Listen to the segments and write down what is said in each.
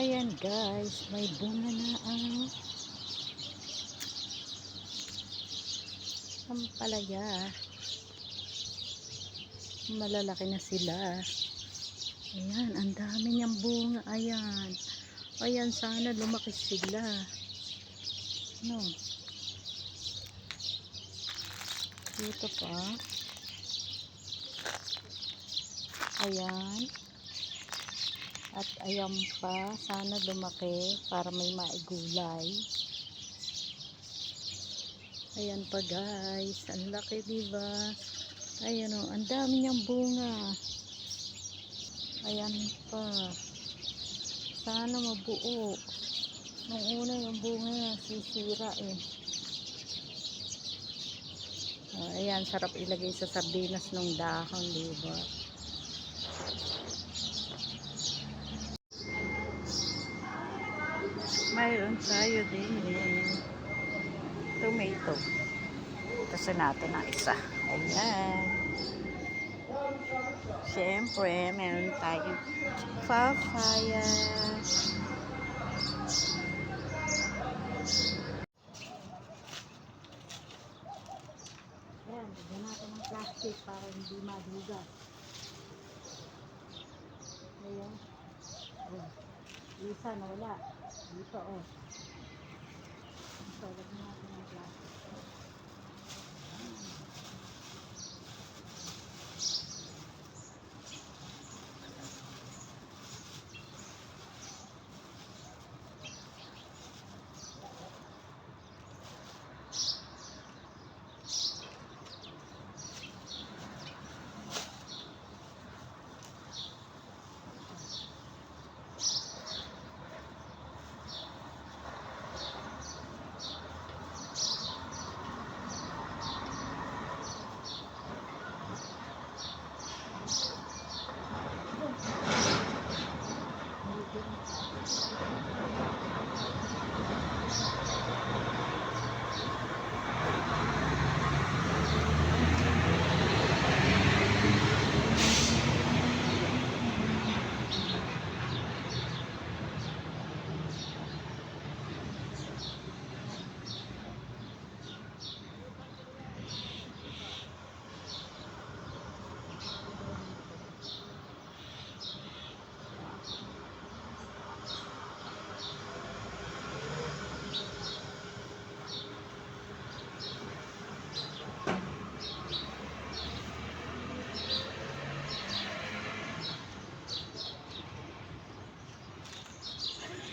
Ayan guys, may bunga na ang ampalaya. Malalaki na sila. Ayan, ang dami niyang bunga. Ayan. Ayan, sana lumaki sila. No. Dito pa. Ayan. At ayan pa, sana lumaki para may maigulay. Ayan pa guys, ang laki diba? Ayan o, ang dami niyang bunga. Ayan pa. Sana mabuo. Nung una yung bunga sisira eh. Oh, ayan, sarap ilagay sa sardinas ng dahon, diba? Mayroon tayo din eh. Tomato. Kasi natin ang isa. Ayan. Siyempre, meron tayong papaya. Ayan, bigyan natin ng plastic para hindi madugas. Ayan. Oh. Isa na wala. Dito oh. Ito, lagyan natin ng plastic.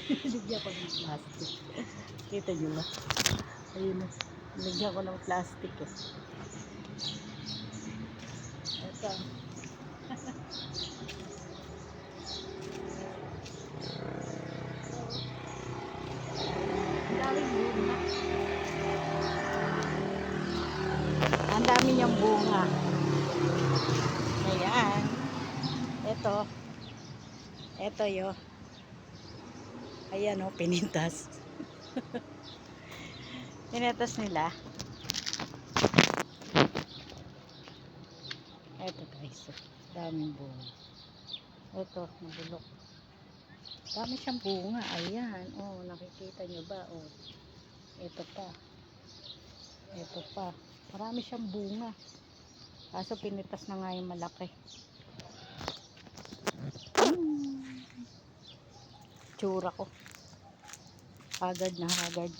Bigyan ko ng plastic. Kita nyo ba? Ayun na. Bigyan ko ng plastic eh. Ito. Ang dami niyang bunga. Ayan. Ito. Ito yo. Ayan o, pinintas. Pinintas nila. Ito guys, oh, daming bunga. Ito, nabulok. Dami siyang bunga. Ayan, oh, nakikita nyo ba? Oh, ito pa. Ito pa. Marami siyang bunga. Kaso pinitas na nga yung malaki. Tsura ko. Hagad na hagad.